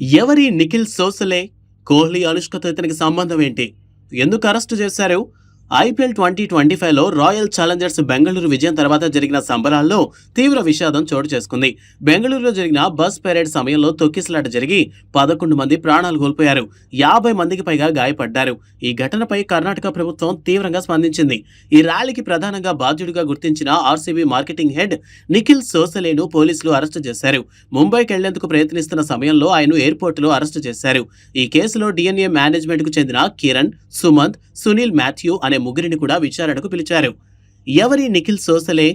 ఎవరి నిఖిల్ సోసలే కోహ్లీ అనుష్కతో ఇతనికి సంబంధం ఏంటి? ఎందుకు అరెస్టు చేశారు? ఐపీఎల్ ట్వంటీ ట్వంటీ ఫైవ్లో రాయల్ ఛాలెంజర్స్ బెంగళూరు విజయం తర్వాత జరిగిన సంబరాల్లో తీవ్ర విషాదం చోటు చేసుకుంది. బెంగళూరులో జరిగిన బస్ పెరేడ్ సమయంలో తొక్కిసలాట జరిగి పదకొండు మంది ప్రాణాలు కోల్పోయారు. యాభై మందికి పైగా గాయపడ్డారు. ఈ ఘటనపై కర్ణాటక ప్రభుత్వం తీవ్రంగా స్పందించింది. ఈ ర్యాలీకి ప్రధానంగా బాధ్యుడిగా గుర్తించిన ఆర్సీబీ మార్కెటింగ్ హెడ్ నిఖిల్ సోసలేను పోలీసులు అరెస్టు చేశారు. ముంబైకి వెళ్ళేందుకు ప్రయత్నిస్తున్న సమయంలో ఆయన ఎయిర్పోర్టులో అరెస్టు చేశారు. ఈ కేసులో డిఎన్ఏ మేనేజ్మెంట్కు చెందిన కిరణ్ సుమంత్ సునీల్ మాథ్యూ అనే ముగ్గురిని కూడా విచారణకు పిలిచారు. ఎవరి Nikhil Sosale?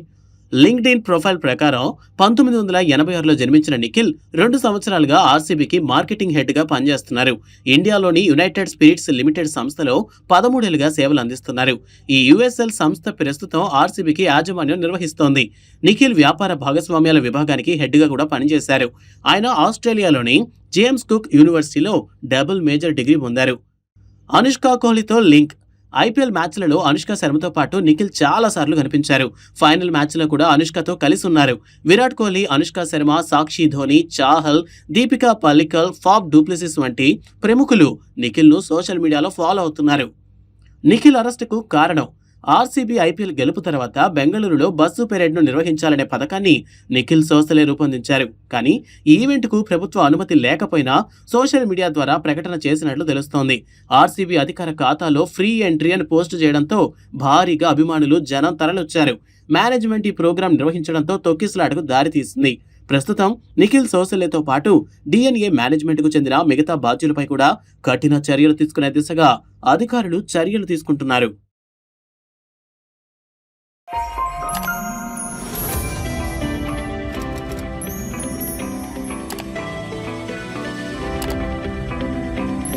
LinkedIn profile ప్రకారం పంతొమ్మిది వందల ఎనభై ఆరులో జన్మించిన నిఖిల్ రెండు సంవత్సరాలుగా ఆర్సీబీకి మార్కెటింగ్ హెడ్గా పనిచేస్తున్నారు. ఇండియాలోని యునైటెడ్ స్పిరిట్స్ లిమిటెడ్ సంస్థలో పదమూడేళ్ళుగా సేవలు అందిస్తున్నారు. ఈ యుఎస్ఎల్ సంస్థ ప్రస్తుతం ఆర్సీబీకి యాజమాన్యం నిర్వహిస్తోంది. నిఖిల్ వ్యాపార భాగస్వామ్యాల విభాగానికి హెడ్గా కూడా పనిచేశారు. ఆయన ఆస్ట్రేలియాలోని జేమ్స్ కుక్ యూనివర్సిటీలో డబుల్ మేజర్ డిగ్రీ పొందారు. అనుష్క కోహ్లీతో లింక్ ఐపీఎల్ మ్యాచ్లలో అనుష్క శర్మతో పాటు నిఖిల్ చాలా సార్లు కనిపించారు. ఫైనల్ మ్యాచ్లో కూడా అనుష్కతో కలిసి ఉన్నారు. Virat Kohli Anushka Sharma Sakshi Dhoni Chahal Deepika Pallikal Faf du Plessis వంటి ప్రముఖులు నిఖిల్ను సోషల్ మీడియాలో ఫాలో అవుతున్నారు. నిఖిల్ అరెస్టుకు కారణం ఆర్సీబీ ఐపీఎల్ గెలుపు తర్వాత బెంగళూరులో బస్సు పెరేడ్ను నిర్వహించాలనే పథకాన్ని నిఖిల్ సోసలే రూపొందించారు. కానీ ఈ ఈవెంట్కు ప్రభుత్వ అనుమతి లేకపోయినా సోషల్ మీడియా ద్వారా ప్రకటన చేసినట్లు తెలుస్తోంది. ఆర్సీబీ అధికార ఖాతాలో ఫ్రీ ఎంట్రీ అని పోస్ట్ చేయడంతో భారీగా అభిమానులు జనం తరలొచ్చారు. మేనేజ్మెంట్ ఈ ప్రోగ్రాం నిర్వహించడంతో తొక్కిసలాటకు దారితీసింది. ప్రస్తుతం నిఖిల్ సోసలేతో పాటు డిఎన్ఏ మేనేజ్మెంట్కు చెందిన మిగతా బాధ్యులపై కూడా కఠిన చర్యలు తీసుకునే దిశగా అధికారులు చర్యలు తీసుకుంటున్నారు.